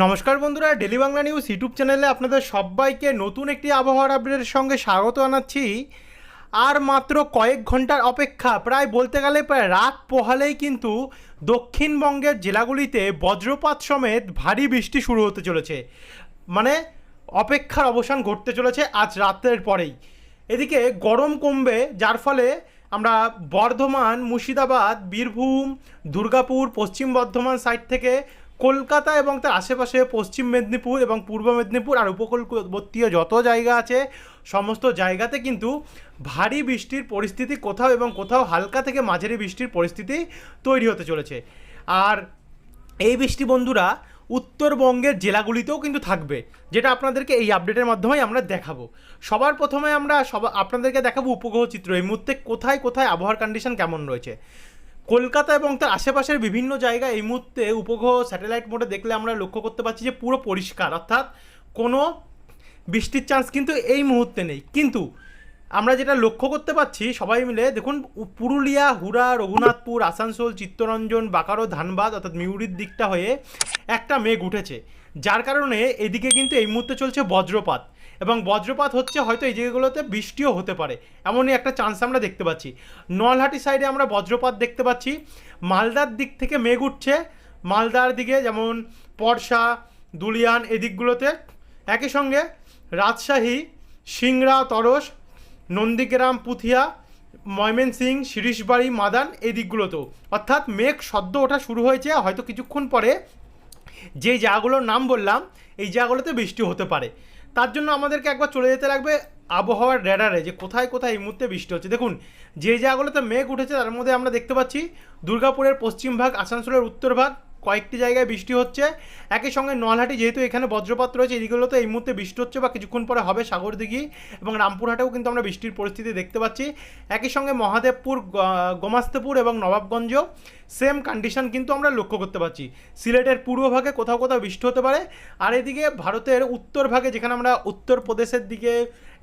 নমস্কার বন্ধুরা daily Bangla news YouTube চ্যানেলে আপনাদের সবাইকে নতুন একটি আবহাওয়ার আপডেটের সঙ্গে স্বাগত জানাচ্ছি। আর মাত্র কয়েক ঘণ্টার অপেক্ষা, প্রায় বলতে গেলে প্রায় রাত পোহালেই কিন্তু দক্ষিণবঙ্গের জেলাগুলিতে বজ্রপাত সমেত ভারী বৃষ্টি শুরু হতে চলেছে। মানে অপেক্ষার অবসান ঘটতে চলেছে আজ রাতের পরেই। এদিকে গরম কমবে, যার ফলে আমরা বর্ধমান, মুর্শিদাবাদ, বীরভূম, দুর্গাপুর, পশ্চিম বর্ধমান সাইড থেকে কলকাতা এবং তার আশেপাশে পশ্চিম মেদিনীপুর এবং পূর্ব মেদিনীপুর আর উপকূলবর্তীয় যত জায়গা আছে, সমস্ত জায়গাতে কিন্তু ভারী বৃষ্টির পরিস্থিতি কোথাও এবং কোথাও হালকা থেকে মাঝারি বৃষ্টির পরিস্থিতি তৈরি হতে চলেছে। আর এই বৃষ্টি বন্ধুরা উত্তরবঙ্গের জেলাগুলিতেও কিন্তু থাকবে, যেটা আপনাদেরকে এই আপডেটের মাধ্যমেই আমরা দেখাবো। সবার প্রথমে আমরা সব আপনাদেরকে দেখাবো উপগ্রহ চিত্র, এই মুহূর্তে কোথায় কোথায় আবহাওয়ার কন্ডিশন কেমন রয়েছে। কলকাতা এবং তার আশেপাশের বিভিন্ন জায়গায় এই মুহূর্তে উপগ্রহ স্যাটেলাইট মোডে দেখলে আমরা লক্ষ্য করতে পারছি যে পুরো পরিষ্কার, অর্থাৎ কোনো বৃষ্টির চান্স কিন্তু এই মুহূর্তে নেই। কিন্তু আমরা যেটা লক্ষ্য করতে পারছি সবাই মিলে, দেখুন পুরুলিয়া, হুড়া, রঘুনাথপুর, আসানসোল, চিত্তরঞ্জন, বাকারো, ধানবাদ, অর্থাৎ মিউরির দিকটা হয়ে একটা মেঘ উঠেছে। যার কারণে এদিকে কিন্তু এই মুহূর্তে চলছে বজ্রপাত। এবং বজ্রপাত হচ্ছে হয়তো এই জায়গাগুলোতে বৃষ্টিও হতে পারে। এমনই একটা চান্স আমরা দেখতে পাচ্ছি। নলহাটি সাইডে আমরা বজ্রপাত দেখতে পাচ্ছি। মালদার দিক থেকে মেঘ উঠছে। মালদার দিকে যেমন পরশা দুলিয়ান এদিকগুলোতে একই সঙ্গে রাজশাহী, সিংড়া, তরস, নন্দীগ্রাম, পুথিয়া ময়মনসিং শিরিশবাড়ি মাদান এই দিকগুলোতেও অর্থাৎ মেঘ সদ্য ওঠা শুরু হয়েছে। হয়তো কিছুক্ষণ পরে যে জায়গাগুলোর নাম বললাম, এই জায়গাগুলোতে বৃষ্টি হতে পারে। তার জন্য আমাদেরকে একবার চলে যেতে লাগবে আবহাওয়ার র্যাডারে যে কোথায় কোথায় এই মুহূর্তে বৃষ্টি হচ্ছে। দেখুন, যে জায়গাগুলোতে মেঘ উঠেছে তার মধ্যে আমরা দেখতে পাচ্ছি দুর্গাপুরের পশ্চিম ভাগ, আসানসোলের উত্তর ভাগ কয়েকটি জায়গায় বৃষ্টি হচ্ছে। একই সঙ্গে নলহাটি যেহেতু এখানে বজ্রপাত রয়েছে এইগুলোতে এই মুহূর্তে বৃষ্টি হচ্ছে বা কিছুক্ষণ পরে হবে সাগরদিঘি এবং রামপুরহাটেও কিন্তু আমরা বৃষ্টির পরিস্থিতি দেখতে পাচ্ছি। একই সঙ্গে মহাদেবপুর গোমাস্তেপুর এবং নবাবগঞ্জ সেম কন্ডিশন কিন্তু আমরা লক্ষ্য করতে পারছি সিলেটের পূর্ব ভাগে কোথাও কোথাও বৃষ্টি হতে পারে। আর এদিকে ভারতের উত্তর ভাগে যেখানে আমরা উত্তরপ্রদেশের দিকে,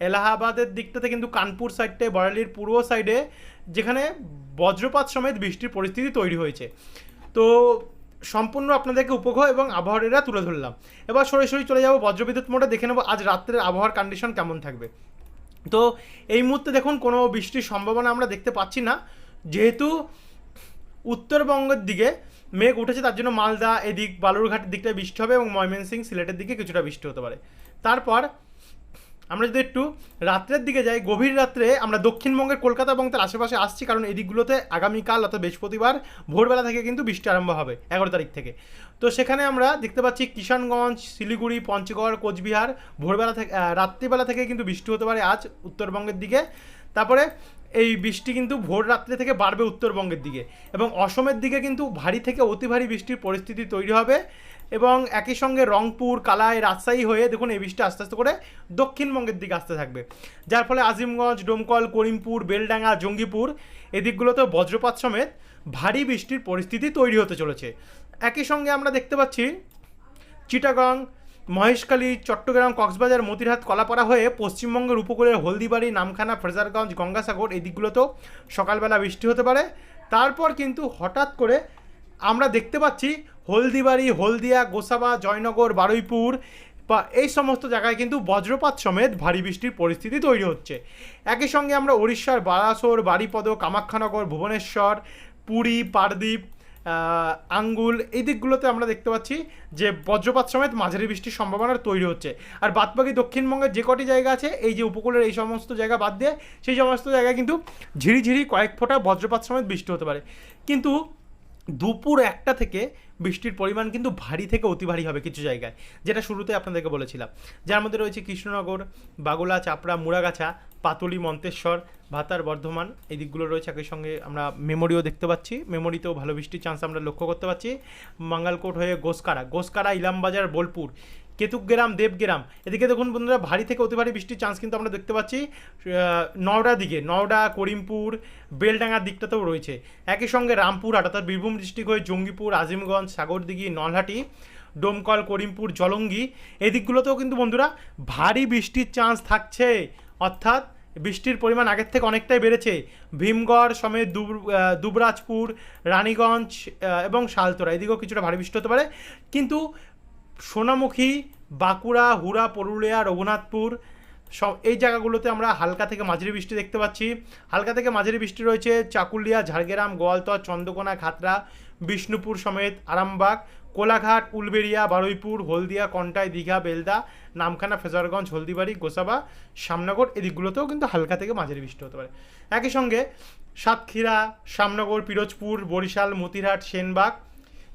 এলাহাবাদের দিকটাতে কিন্তু কানপুর সাইডে বরালির পূর্ব সাইডে যেখানে বজ্রপাত সমেত বৃষ্টির পরিস্থিতি তৈরি হয়েছে। তো সম্পূর্ণ আপনাদেরকে উপগ্রহ এবং আবহাওয়ারা তুলে ধরলাম। এবার সরাসরি চলে যাব বজ্রবিদ্যুৎ মোডে, দেখে নেব আজ রাত্রের আবহাওয়ার কন্ডিশন কেমন থাকবে। তো এই মুহূর্তে দেখুন, কোনো বৃষ্টির সম্ভাবনা আমরা দেখতে পাচ্ছি না। যেহেতু উত্তরবঙ্গের দিকে মেঘ উঠেছে, তার জন্য মালদা এদিক, বালুরঘাটের দিকটায় বৃষ্টি হবে এবং ময়মনসিং সিলেটের দিকে কিছুটা বৃষ্টি হতে পারে। তারপর আমরা যদি একটু রাত্রের দিকে যাই, গভীর রাত্রে আমরা দক্ষিণবঙ্গের কলকাতা এবং তার আশেপাশে আসছি, কারণ এই দিকগুলোতে আগামীকাল অর্থাৎ বৃহস্পতিবার ভোরবেলা থেকে কিন্তু বৃষ্টি আরম্ভ হবে এগারো তারিখ থেকে। তো সেখানে আমরা দেখতে পাচ্ছি কিষানগঞ্জ, শিলিগুড়ি, পঞ্চগড়, কোচবিহার ভোরবেলা থেকে রাত্রিবেলা থেকে কিন্তু বৃষ্টি হতে পারে আজ উত্তরবঙ্গের দিকে। তারপরে এই বৃষ্টি কিন্তু ভোর রাত্রে থেকে বাড়বে উত্তরবঙ্গের দিকে এবং অসমের দিকে কিন্তু ভারী থেকে অতি ভারী বৃষ্টির পরিস্থিতি তৈরি হবে এবং একই সঙ্গে রংপুর, কালাই, রাজশাহী হয়ে দেখুন এই বৃষ্টি আস্তে আস্তে করে দক্ষিণবঙ্গের দিকে আসতে থাকবে। যার ফলে আজিমগঞ্জ, ডোমকল, করিমপুর, বেলডাঙ্গা, জঙ্গিপুর এদিকগুলোতেও বজ্রপাত সমেত ভারী বৃষ্টির পরিস্থিতি তৈরি হতে চলেছে। একই সঙ্গে আমরা দেখতে পাচ্ছি, চিটাগং মহেশখালী, চট্টগ্রাম, কক্সবাজার, মতিরহাট, কলাপাড়া হয়ে পশ্চিমবঙ্গের উপকূলের হলদিবাড়ি, নামখানা, ফ্রেজারগঞ্জ, গঙ্গাসাগর এই দিকগুলোতেও সকালবেলা বৃষ্টি হতে পারে। তারপর কিন্তু হঠাৎ করে আমরা দেখতে পাচ্ছি হলদিবাড়ি, হলদিয়া, গোসাবা, জয়নগর, বারুইপুর বা এই সমস্ত জায়গায় কিন্তু বজ্রপাত সমেত ভারী বৃষ্টির পরিস্থিতি তৈরি হচ্ছে। একই সঙ্গে আমরা উড়িষ্যার বারাসোর, বারিপদ, কামাখ্যানগর, ভুবনেশ্বর, পুরী পারদ্বীপ আঙ্গুল, এই দিকগুলোতে আমরা দেখতে পাচ্ছি যে বজ্রপাত সমেত মাঝারি বৃষ্টির সম্ভাবনা তৈরি হচ্ছে। আর বাদবাকি দক্ষিণবঙ্গের যে কটি জায়গা আছে, এই যে উপকূলের এই সমস্ত জায়গা বাদ দিয়ে, সেই সমস্ত জায়গায় কিন্তু ঝিরিঝিরি কয়েক ফোঁটা বজ্রপাত সমেত বৃষ্টি হতে পারে। কিন্তু দুপুর একটা থেকে বৃষ্টির পরিমাণ কিন্তু ভারী থেকে অতি ভারী হবে কিছু জায়গায়, যেটা শুরুতে আপনাদেরকে বলেছিলাম। যার মধ্যে রয়েছে কৃষ্ণনগর, বাগুলা, চাপড়া, মুড়াগাছা, পাতুলি মন্তেশ্বর, ভাতার বর্ধমান, এই দিকগুলো রয়েছে একই সঙ্গে আমরা মেমোরিও দেখতে পাচ্ছি। মেমোরিতেও ভালো বৃষ্টির চান্স আমরা লক্ষ্য করতে পারছি মাঙ্গালকোট হয়ে গোসকারা গোসকারা, ইলামবাজার, বোলপুর কেতুগ্রাম দেবগ্রাম। এদিকে দেখুন বন্ধুরা, ভারী থেকে অতি ভারী বৃষ্টির চান্স কিন্তু আমরা দেখতে পাচ্ছি। নওডা দিকে, নওডা, করিমপুর, বেলডাঙ্গার দিকটাতেও রয়েছে। একই সঙ্গে রামপুরহাট অর্থাৎ বীরভূম ডিস্ট্রিক্ট হয়ে জঙ্গিপুর, আজিমগঞ্জ, সাগরদিঘি, নলহাটি, ডোমকল, করিমপুর, জলঙ্গি, এই দিকগুলোতেও কিন্তু বন্ধুরা ভারী বৃষ্টির চান্স থাকছে। অর্থাৎ বৃষ্টির পরিমাণ আগের থেকে অনেকটাই বেড়েছে। ভীমগড় সমেত দুব- দুবরাজপুর, রানীগঞ্জ এবং শালতোরা। এদিকেও কিছুটা ভারী বৃষ্টি হতে পারে। কিন্তু সোনামুখী, বাঁকুড়া, হুড়া, পুরুলিয়া, রঘুনাথপুর, সব এই জায়গাগুলোতে আমরা হালকা থেকে মাঝারি বৃষ্টি দেখতে পাচ্ছি। হালকা থেকে মাঝারি বৃষ্টি রয়েছে চাকুলিয়া, ঝাড়গ্রাম, গোয়ালতর চন্দ্রকোনা খাতড়া, বিষ্ণুপুর সমেত আরামবাগ, কোলাঘাট, উলবেড়িয়া, বারুইপুর, হলদিয়া, কন্টাই, দীঘা, বেলদা, নামখানা, ফেজারগঞ্জ, হলদিবাড়ি, গোসাবা শ্যামনগর এদিকগুলোতেও কিন্তু হালকা থেকে মাঝারি বৃষ্টি হতে পারে। একই সঙ্গে সাতক্ষীরা শ্যামনগর পিরোজপুর, বরিশাল, মতিরহাট, সেনবাগ,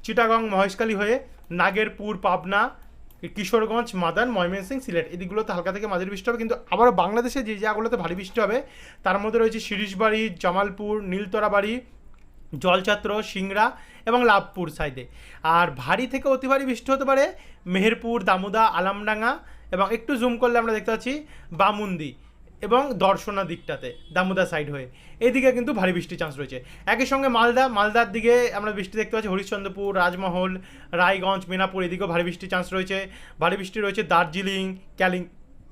চিটাগং, মহেশখালী হয়ে নাগেরপুর, পাবনা, কিশোরগঞ্জ, মাদান, ময়মনসিংহ, সিলেট। এদিকগুলোতে হালকা থেকে মাঝারি বৃষ্টি হবে, কিন্তু আবারও বাংলাদেশে যে জায়গাগুলোতে ভারী বৃষ্টি হবে, তার মধ্যে রয়েছে শিরিশবাড়ি জামালপুর, নীলতরাবাড়ি, জলছাত্র, সিংড়া এবং লাভপুর সাইডে। আর ভারী থেকে অতি ভারী বৃষ্টি হতে পারে মেহেরপুর, দামোদা, আলামডাঙ্গা এবং একটু জুম করলে আমরা দেখতে পাচ্ছি বামুন্দি। এবং দর্শনা দিকটাতে, দামোদা সাইড হয়ে। এদিকে কিন্তু ভারী বৃষ্টির চান্স রয়েছে। একই সঙ্গে মালদা, মালদার দিকে আমরা বৃষ্টি দেখতে পাচ্ছি, হরিশ্চন্দ্রপুর, রাজমহল, রায়গঞ্জ, মেনাপুর, এদিকেও ভারী বৃষ্টির চান্স রয়েছে। ভারী বৃষ্টি রয়েছে দার্জিলিং, ক্যালিং,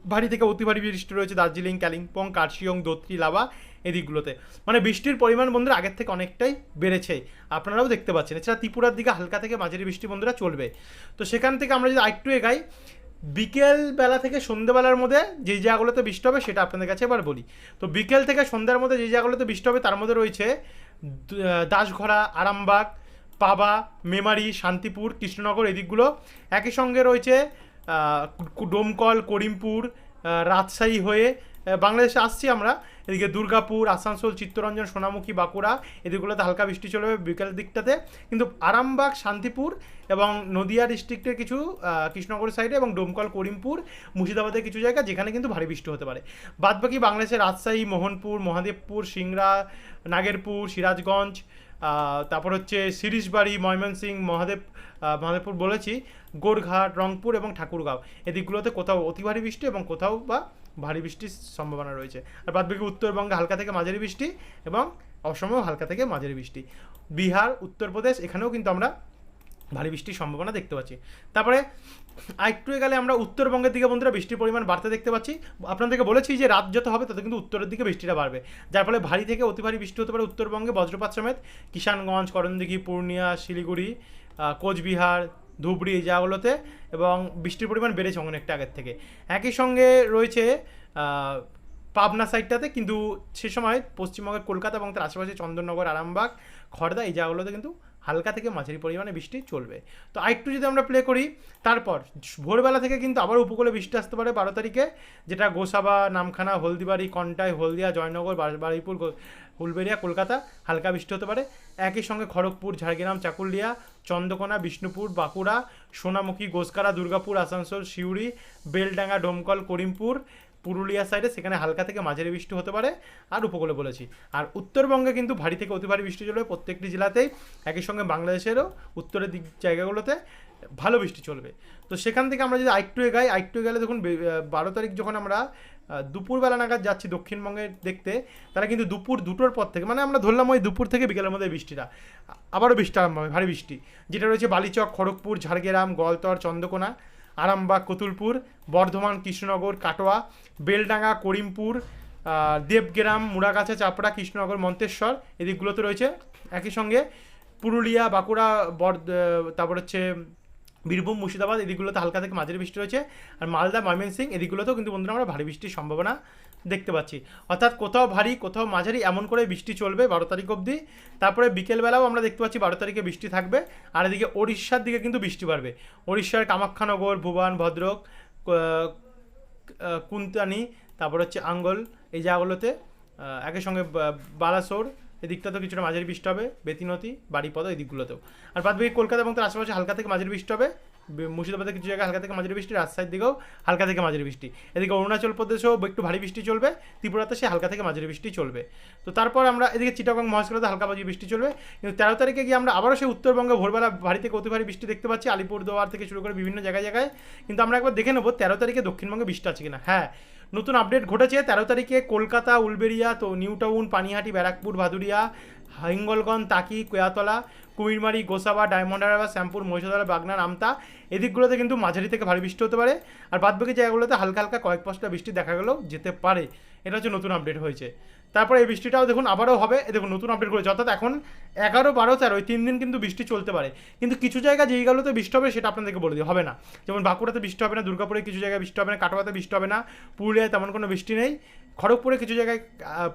ভারী থেকে অতি ভারী বৃষ্টি রয়েছে দার্জিলিং কালিম্পং কার্শিয়ং, দোত্রি লাভা এদিকগুলোতে। মানে বৃষ্টির পরিমাণ বন্ধুরা আগের থেকে অনেকটাই বেড়েছে। আপনারাও দেখতে পাচ্ছেন। এছাড়া ত্রিপুরার দিকে হালকা থেকে মাঝারি বৃষ্টি বন্ধুরা চলবে। তো সেখান থেকে আমরা যদি আরেকটু এগাই বিকেল বেলা থেকে সন্ধ্যেবেলার মধ্যে যে জায়গাগুলোতে বৃষ্টি হবে সেটা আপনাদের কাছে এবার বলি। তো বিকেল থেকে সন্ধ্যার মধ্যে যে জায়গাগুলোতে বৃষ্টি হবে তার মধ্যে রয়েছে দাসঘোড়া আরামবাগ, পাবা, মেমারি, শান্তিপুর, কৃষ্ণনগর এদিকগুলো একই সঙ্গে রয়েছে ডোমকল, করিমপুর রাজশাহী হয়ে বাংলাদেশে আসছি আমরা। এদিকে দুর্গাপুর, আসানসোল, চিত্তরঞ্জন, সোনামুখী, বাঁকুড়া এদিকগুলোতে হালকা বৃষ্টি চলবে বিকেলের দিকটাতে। কিন্তু আরামবাগ, শান্তিপুর এবং নদিয়া ডিস্ট্রিক্টের কিছু কৃষ্ণনগর সাইডে এবং ডোমকল, করিমপুর, মুর্শিদাবাদের কিছু জায়গা যেখানে কিন্তু ভারী বৃষ্টি হতে পারে। বাদবাকি বাংলাদেশের রাজশাহী, মোহনপুর, মহাদেবপুর, সিংড়া, নাগেরপুর, সিরাজগঞ্জ তারপর হচ্ছে শিরিশবাড়ি ময়মনসিংহ, মহাদেব মহাদেবপুর বলেছি, গোরঘাট, রংপুর এবং ঠাকুরগাঁও। এদিকগুলোতে কোথাও অতি ভারী বৃষ্টি এবং কোথাও বা ভারী বৃষ্টির সম্ভাবনা রয়েছে। আর বাদবাকি উত্তরবঙ্গে হালকা থেকে মাঝারি বৃষ্টি এবং অসমও হালকা থেকে মাঝারি বৃষ্টি। বিহার, উত্তরপ্রদেশ, এখানেও কিন্তু আমরা ভারী বৃষ্টির সম্ভাবনা দেখতে পাচ্ছি। তারপরে আরেকটু গেলে আমরা উত্তরবঙ্গের দিকে বন্ধুরা বৃষ্টির পরিমাণ বাড়তে দেখতে পাচ্ছি। আপনাদেরকে বলেছি যে রাত যত হবে তত কিন্তু উত্তরের দিকে বৃষ্টিটা বাড়বে। যার ফলে ভারী থেকে অতি ভারী বৃষ্টি হতে পারে উত্তরবঙ্গে, বজ্রপাত সমেত কিষানগঞ্জ, করণদিঘি, পূর্ণিয়া, শিলিগুড়ি কোচবিহার ধুবড়ি এই জায়গাগুলোতে এবং বৃষ্টির পরিমাণ বেড়েছে অনেকটা আগের থেকে। একই সঙ্গে রয়েছে পাবনা সাইডটাতে কিন্তু সে সময় পশ্চিমবঙ্গের কলকাতা এবং তার আশেপাশে চন্দননগর, আরামবাগ খড়দা এই জায়গাগুলোতে কিন্তু হালকা থেকে মাঝারি পরিমাণে বৃষ্টি চলবে। তো আরেকটু যদি আমরা প্লে করি, তারপর ভোরবেলা থেকে কিন্তু আবার উপকূলে বৃষ্টি আসতে পারে বারো তারিখে, যেটা গোসাবা, নামখানা, হলদিবাড়ি, কন্টাই, হলদিয়া, জয়নগর বা- বারুইপুর গো- কলকাতা হালকা বৃষ্টি হতে পারে। একই সঙ্গে খড়গপুর, ঝাড়গ্রাম, চাকুলিয়া, চন্দ্রকোনা, বিষ্ণুপুর, বাঁকুড়া, সোনামুখী, গোসকারা, দুর্গাপুর, আসানসোল, সিউড়ি, বেলডাঙ্গা, ডোমকল, করিমপুর পুরুলিয়া সাইডে সেখানে হালকা থেকে মাঝারি বৃষ্টি হতে পারে, আর উপকূলে বলেছি। আর উত্তরবঙ্গে কিন্তু ভারী থেকে অতি ভারী বৃষ্টি চলবে প্রত্যেকটি জেলাতেই, একই সঙ্গে বাংলাদেশেরও উত্তরের দিক জায়গাগুলোতে ভালো বৃষ্টি চলবে। তো সেখান থেকে আমরা যদি আরেকটু এগাই, আরেকটু গেলে দেখুন বারো তারিখ যখন আমরা দুপুরবেলা নাগাদ যাচ্ছি দক্ষিণবঙ্গে দেখতে তারা কিন্তু দুপুর দুটোর পর থেকে মানে আমরা ধরলাম ওই দুপুর থেকে বিকেলের মধ্যে বৃষ্টিটা আবারও বৃষ্টি আরম্ভ হবে, ভারী বৃষ্টি। যেটা রয়েছে বালিচক, খড়গপুর, ঝাড়গ্রাম গলতর চন্দ্রকোনা আরামবাগ, কতুলপুর, বর্ধমান, কৃষ্ণনগর, কাটোয়া, বেলডাঙ্গা, করিমপুর দেবগ্রাম, মুড়াগাছা, চাপড়া, কৃষ্ণনগর, মন্তেশ্বর এদিকগুলোতে রয়েছে। একই সঙ্গে পুরুলিয়া, বাঁকুড়া, বর তারপর হচ্ছে বীরভূম, মুর্শিদাবাদ এদিকগুলোতে হালকা থেকে মাঝারি বৃষ্টি রয়েছে। আর মালদা ময়মনসিং এদিকগুলোতেও কিন্তু বন্ধুরা আমরা ভারী বৃষ্টির সম্ভাবনা দেখতে পাচ্ছি। অর্থাৎ কোথাও ভারী, কোথাও মাঝারি, এমন করে বৃষ্টি চলবে বারো তারিখ অবধি। তারপরে বিকেলবেলাও আমরা দেখতে পাচ্ছি বারো তারিখে বৃষ্টি থাকবে। আর এদিকে ওড়িশার দিকে কিন্তু বৃষ্টি বাড়বে। ওড়িশার কামাখ্যানগর, ভুবান, ভদ্রক কুন্তানি, তারপর হচ্ছে আঙ্গল, এই জায়গাগুলোতে একই সঙ্গে বালাসোর এদিকটাতেও কিছুটা মাঝারি বৃষ্টি হবে। বেতিনতি বাড়িপদ এই দিকগুলোতেও। আর বাদ কলকাতা এবং তার আশেপাশে হালকা থেকে মাঝারি বৃষ্টি হবে। মুর্শিদাবাদের কিছু জায়গায় হালকা থেকে মাঝারি বৃষ্টি, রাজশাহীর দিকেও হালকা থেকে মাঝারি বৃষ্টি। এদিকে অরুণাচল প্রদেশেও একটু ভারী বৃষ্টি চলবে, ত্রিপুরাতে সে হালকা থেকে মাঝারি বৃষ্টি চলবে। তো তারপর আমরা এদিকে চিটাগং মহাস্করাতে হালকা মাঝারি বৃষ্টি চলবে। কিন্তু তেরো তারিখে গিয়ে আমরা আবারও সেই উত্তরবঙ্গে ভোরবেলা ভারী থেকে অতি ভারী বৃষ্টি দেখতে পাচ্ছি, আলিপুরদুয়ার থেকে শুরু করে বিভিন্ন জায়গায় জায়গায়। কিন্তু আমরা একবার দেখে নেব, তেরো তারিখে দক্ষিণবঙ্গে বৃষ্টি আছে কিনা। হ্যাঁ নতুন আপডেট ঘটেছে, তেরো তারিখে কলকাতা, উলবেড়িয়া, তো new town Panihati, Barrackpore, Bhadauria Hingalganj, Taki, কোয়াতলা, Kumirmari, Gosaba, diamond Harbour, Shyampur, Mahishadal, Bagnan, Amta, এদিকগুলোতে কিন্তু মাঝারি থেকে ভারী বৃষ্টি হতে পারে। আর বাদবাকি জায়গাগুলোতে হালকা হালকা কয়েক পাঁচটা বৃষ্টি দেখা গেলেও যেতে পারে। এটা হচ্ছে নতুন আপডেট হয়েছে। তারপরে এই বৃষ্টিটাও দেখুন আবারও হবে। দেখুন নতুন আপডেট করেছে। অর্থাৎ এখন এগারো বারো, তেরো ওই তিন দিন কিন্তু বৃষ্টি চলতে পারে। কিন্তু কিছু জায়গা যেইগুলোতে বৃষ্টি হবে সেটা আপনাদেরকে বলে দিই, হবে না। যেমন বাঁকুড়াতে বৃষ্টি হবে না, দুর্গাপুরে কিছু জায়গায় বৃষ্টি হবে না, কাটোয়াতে বৃষ্টি হবে না, পুরুলিয়ায় তেমন কোনো বৃষ্টি নেই। খড়গপুরে কিছু জায়গায়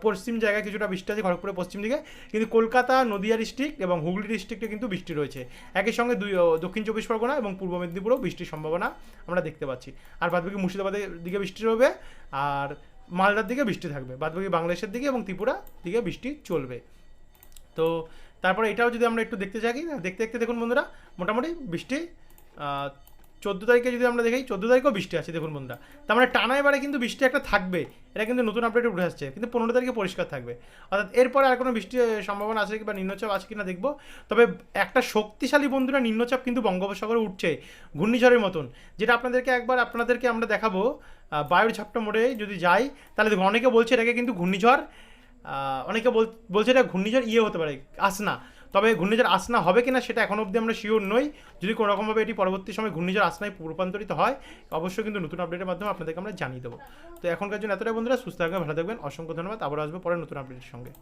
পশ্চিম জায়গায় কিছুটা বৃষ্টি আছে খড়গপুরে পশ্চিম দিকে। কিন্তু কলকাতা, নদিয়া ডিস্ট্রিক্ট এবং হুগলি ডিস্ট্রিক্টে কিন্তু বৃষ্টি রয়েছে। একই সঙ্গে দুই দক্ষিণ চব্বিশ পরগনা এবং পূর্ব মেদিনীপুরেও বৃষ্টির সম্ভাবনা আমরা দেখতে পাচ্ছি। আর বাদবাকি মুর্শিদাবাদের দিকে বৃষ্টি রবে, আর মালদার দিকে বৃষ্টি থাকবে। বাদবাকি বাংলাদেশের দিকে এবং ত্রিপুরা দিকে বৃষ্টি চলবে। তো তারপরে এটাও যদি আমরা একটু দেখতে না দেখতে দেখতে দেখুন বন্ধুরা, মোটামুটি বৃষ্টি চোদ্দ তারিখে যদি আমরা দেখি, চোদ্দ তারিখেও বৃষ্টি আছে দেখুন বন্ধুরা। তার মানে টানা এবারে কিন্তু বৃষ্টি একটা থাকবে, এটা কিন্তু নতুন আপডেটে উঠে আসছে, কিন্তু পনেরো তারিখে পরিষ্কার থাকবে। অর্থাৎ এরপরে আর কোনো বৃষ্টির সম্ভাবনা আছে কি বা নিম্নচাপ আছে কিনা দেখব। তবে একটা শক্তিশালী বন্ধুরা নিম্নচাপ কিন্তু বঙ্গোপসাগরে উঠছে, ঘূর্ণিঝড়ের মতন। যেটা আপনাদেরকে একবার, আপনাদেরকে আমরা দেখাবো বায়ুর ঝাপটা মোড়ে যদি যাই, তাহলে দেখুন, অনেকে বলছে এটাকে কিন্তু ঘূর্ণিঝড় অনেকে বল, বলছে এটা ঘূর্ণিঝড় ইয়ে হতে পারে আসনা তবে ঘূর্ণিঝড় আসনা হবে কিনা সেটা এখন অবধি আমরা শিওর নই। যদি কোনো রকমভাবে এটি পরবর্তী সময় ঘূর্ণিঝড় আসনায় রূপান্তরিত হয়, অবশ্যই কিন্তু নতুন আপডেটের মাধ্যমে আপনাদেরকে আমরা জানিয়ে দেবো। তো এখনকার জন্য এতটাই বন্ধুরা, সুস্থ থাকবেন, ভালো থাকবেন, অসংখ্য ধন্যবাদ। আবার আসব পরে নতুন আপডেটের সঙ্গে।